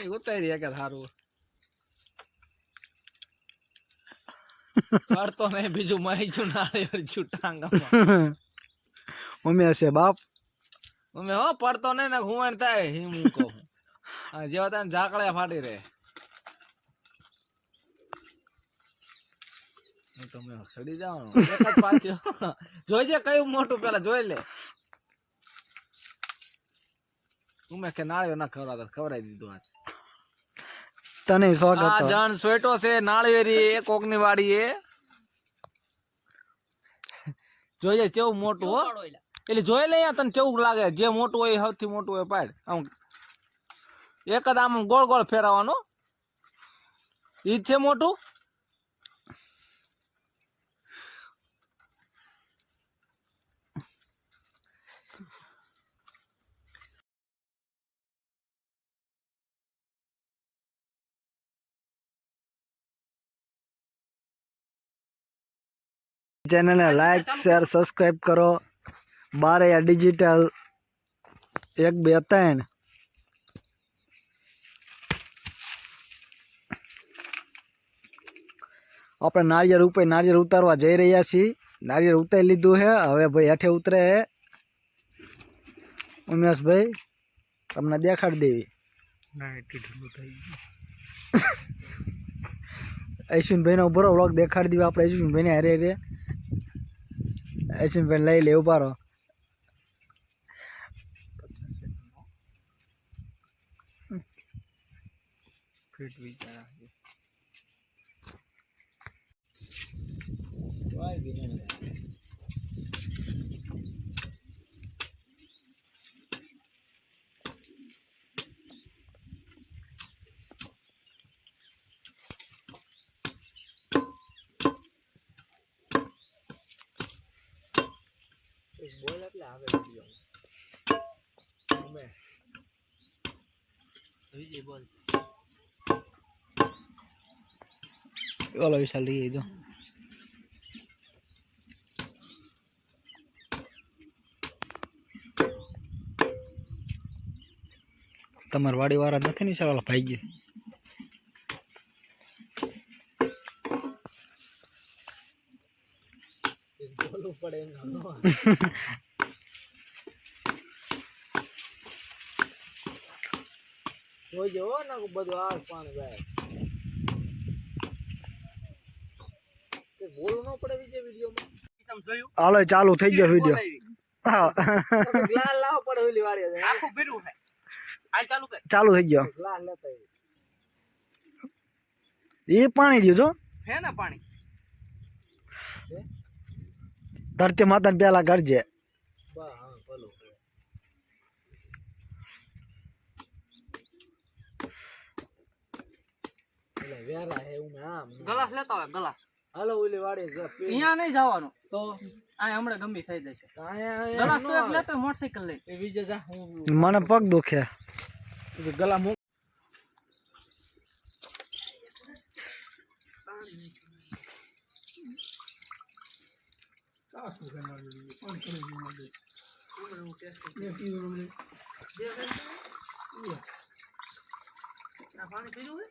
એ ઉતારી કે સારું પડતો નહીં બીજું માહી છું નાળિયેર છું ટાંગામાં મમ્મી હશે બાપ અમે હો પડતો નહીં ને ઘુમાણ થાય હિમ હું કહું હા, જેવા તને ઝાકળિયા ફાટી રહે હું તમે સડી જવાનું એક જ પાછું જોઈજે કયું મોટું પેલા જોઈ લે ઉમે કે નાળિયો ના ખવડાવતા ખવડાવી દીધું આજ. તને શોખ આ હતો જણ સ્વેટો છે નાળિયેરી એ કોકની વાડી એ. જોઈએ કેવું મોટું હો. એટલે જોઈ લે અહીંયા તને કેવું લાગે. જે મોટું હોય એ સૌથી મોટું હોય પાડ. આમ એક જ આમ ગોળ ગોળ ફેરવવાનો. ઈ જ છે મોટું? ચેનલને લાઈક શેર સબસ્ક્રાઇબ કરો બારે આ ડિજિટલ એક બે ત્રણ આપણે નારિયેળ ઉપર નારિયેળ ઉતારવા જઈ રહ્યા છીએ નારિયેળ ઉતારી લીધું છે હવે ભાઈ હેઠે ઉતરે હે ઉમેશભાઈ તમને દેખાડી દેવી અશ્વિનભાઈનો બરો વ્લોગ દેખાડી દીધો આપણે અશ્વિનભાઈને હારે હારે અશ્વિનભાઈ લઈ લે ઉભારો બોલ એટલે આવે વીડિયો બોલ ઓલો વિશાલ લઈ જો તમારે વાડી વાળા નથી ને ઓલા ભાઈ ગયો બોલવું પડે એમ ના હોય. જોઈજે હો ને બધું આ પાણી જાય. બોલવું ન પડે બીજે વિડીયોમાં. હાલો ચાલુ થઈ ગયો વીડિયો. હા. ગ્લાસ લાવવો પડે ઓલી વાળી આખું ભેડું થાય આ ચાલુ કર. ચાલુ થઈ ગયો. ગ્લાસ લેતા એ પાણી રહ્યું તો હે ને પાણી? ધરતી માતાને પેલા કરજે. બા હા ભલો એટલે વેરા હે હું આમ ગલાસ લેતા હોય ગલાસ. હાલો ઓલી વાળી અહીંયા નહીં જવાનું. તો? આ હમણાં ગમી થઈ જશે. ગલાસ તો એક લેતો હોય મોટરસાઇકલ લઈ બીજે જા હું મને પગ દુખે. ગલા મૂક પાણી પીવું હોય